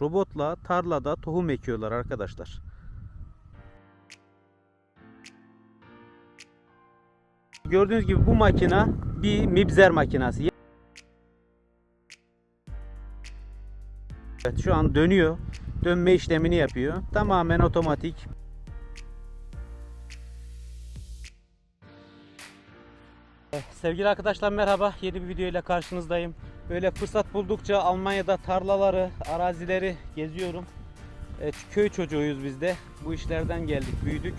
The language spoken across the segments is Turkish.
Robotla tarlada tohum ekiyorlar arkadaşlar. Gördüğünüz gibi bu makina bir mibzer makinası. Evet şu an dönüyor. Dönme işlemini yapıyor. Tamamen otomatik. Sevgili arkadaşlar merhaba. Yeni bir video ile karşınızdayım. Böyle fırsat buldukça Almanya'da tarlaları, arazileri geziyorum. Evet, köy çocuğuyuz biz de. Bu işlerden geldik, büyüdük.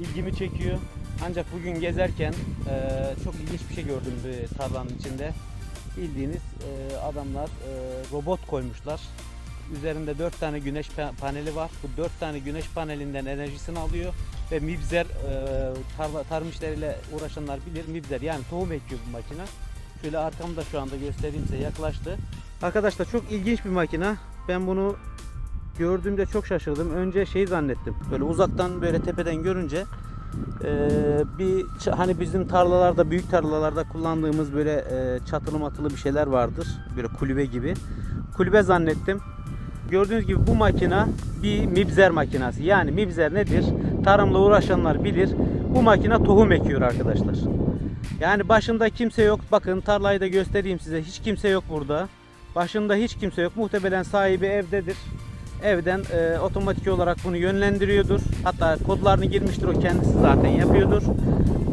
İlgimi çekiyor. Ancak bugün gezerken eee, çok ilginç bir şey gördüm bir tarlanın içinde. Bildiğiniz eee, adamlar eee, robot koymuşlar. Üzerinde 4 tane güneş pa- paneli var. Bu 4 tane güneş panelinden enerjisini alıyor ve mibzer eee, tarla, tarım işleriyle uğraşanlar bilir. Mibzer yani tohum ekiyor bu makine. Şöyle arkamda şu anda göstereyim size yaklaştı. Arkadaşlar çok ilginç bir makine. Ben bunu gördüğümde çok şaşırdım. Önce şey zannettim. Böyle uzaktan böyle tepeden görünce eee, bir hani bizim tarlalarda büyük tarlalarda kullandığımız böyle eee, çatılı matılı bir şeyler vardır. Böyle kulübe gibi. Kulübe zannettim. Gördüğünüz gibi bu makina bir mibzer makinası. Yani mibzer nedir? Tarımla uğraşanlar bilir. Bu makine tohum ekiyor arkadaşlar. Yani başında kimse yok. Bakın tarlayı da göstereyim size. Hiç kimse yok burada. Başında hiç kimse yok. Muhtemelen sahibi evdedir. Evden e, otomatik olarak bunu yönlendiriyordur. Hatta kodlarını girmiştir o kendisi zaten yapıyordur.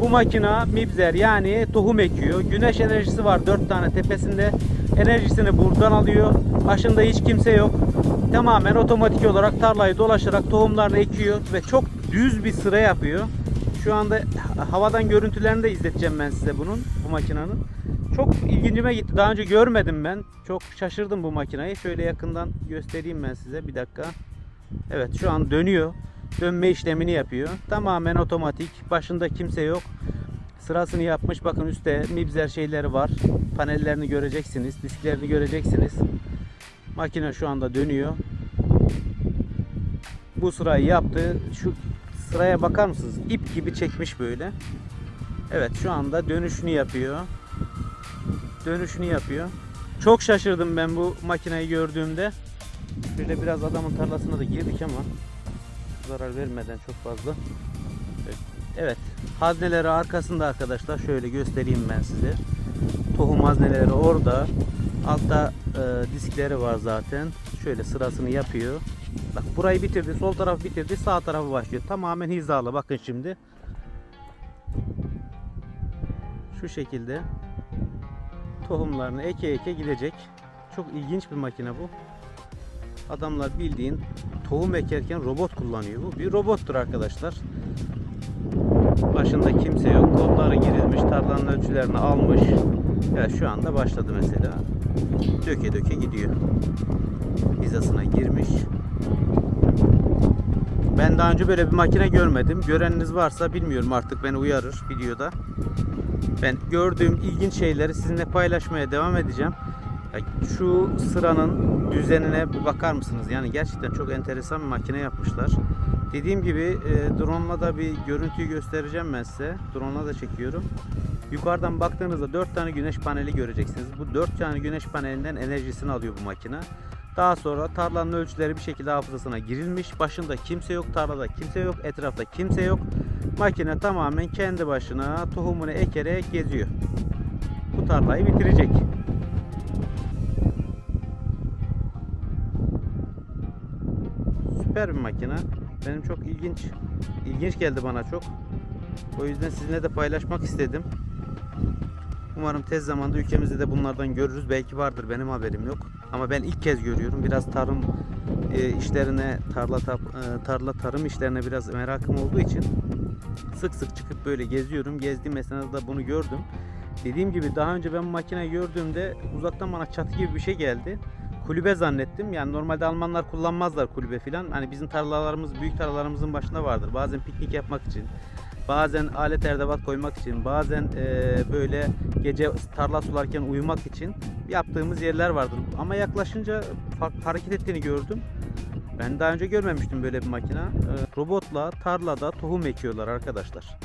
Bu makina mibzer yani tohum ekiyor. Güneş enerjisi var 4 tane tepesinde. Enerjisini buradan alıyor. Başında hiç kimse yok. Tamamen otomatik olarak tarlayı dolaşarak tohumlarını ekiyor ve çok düz bir sıra yapıyor. Şu anda ha- havadan görüntülerini de izleteceğim ben size bunun, bu makinenin. Çok ilgincime gitti. Daha önce görmedim ben. Çok şaşırdım bu makinayı. Şöyle yakından göstereyim ben size. Bir dakika. Evet şu an dönüyor. Dönme işlemini yapıyor. Tamamen otomatik. Başında kimse yok. Sırasını yapmış. Bakın üstte mibzer şeyleri var. Panellerini göreceksiniz. Disklerini göreceksiniz. Makine şu anda dönüyor. Bu sırayı yaptı. Şu sıraya bakar mısınız? İp gibi çekmiş böyle. Evet şu anda dönüşünü yapıyor. Dönüşünü yapıyor. Çok şaşırdım ben bu makineyi gördüğümde. Şöyle biraz adamın tarlasına da girdik ama zarar vermeden çok fazla. Evet. Hazneleri arkasında arkadaşlar. Şöyle göstereyim ben size. Tohum hazneleri orada. Altta e, diskleri var zaten. Şöyle sırasını yapıyor. Bak burayı bitirdi. Sol taraf bitirdi. Sağ tarafı başlıyor. Tamamen hizalı. Bakın şimdi. Şu şekilde tohumlarını eke eke gidecek. Çok ilginç bir makine bu. Adamlar bildiğin tohum ekerken robot kullanıyor. Bu bir robottur arkadaşlar. Başında kimse yok. Kodları girilmiş. Tarlanın ölçülerini almış. Evet şu anda başladı mesela. Döke döke gidiyor. Hizasına girmiş. Ben daha önce böyle bir makine görmedim. Göreniniz varsa bilmiyorum artık beni uyarır videoda. Ben gördüğüm ilginç şeyleri sizinle paylaşmaya devam edeceğim. Ya Şu sıranın düzenine bir bakar mısınız? Yani gerçekten çok enteresan bir makine yapmışlar. Dediğim gibi e, drone'la da bir görüntüyü göstereceğim ben size. Drone'la da çekiyorum. Yukarıdan baktığınızda 4 tane güneş paneli göreceksiniz. Bu 4 tane güneş panelinden enerjisini alıyor bu makine. Daha sonra tarlanın ölçüleri bir şekilde hafızasına girilmiş. Başında kimse yok, tarlada kimse yok, etrafta kimse yok. Makine tamamen kendi başına tohumunu ekerek geziyor. Bu tarlayı bitirecek. Süper bir makine. Benim çok ilginç ilginç geldi bana çok. O yüzden sizinle de paylaşmak istedim. Umarım tez zamanda ülkemizde de bunlardan görürüz. Belki vardır benim haberim yok. Ama ben ilk kez görüyorum. Biraz tarım e, işlerine, tarla tap- e, tarla tarım işlerine biraz merakım olduğu için sık sık çıkıp böyle geziyorum. Gezdiğim esnada bunu gördüm. Dediğim gibi daha önce ben bu makineyi gördüğümde uzaktan bana çatı gibi bir şey geldi. Kulübe zannettim. Yani normalde Almanlar kullanmazlar kulübe filan. Hani bizim tarlalarımız büyük tarlalarımızın başında vardır. Bazen piknik yapmak için, bazen alet erdevat koymak için, bazen eee, böyle gece tarla sularken uyumak için yaptığımız yerler vardır. Ama yaklaşınca fark- hareket ettiğini gördüm. Ben daha önce görmemiştim böyle bir makine. Eee, robotla tarlada tohum ekiyorlar arkadaşlar.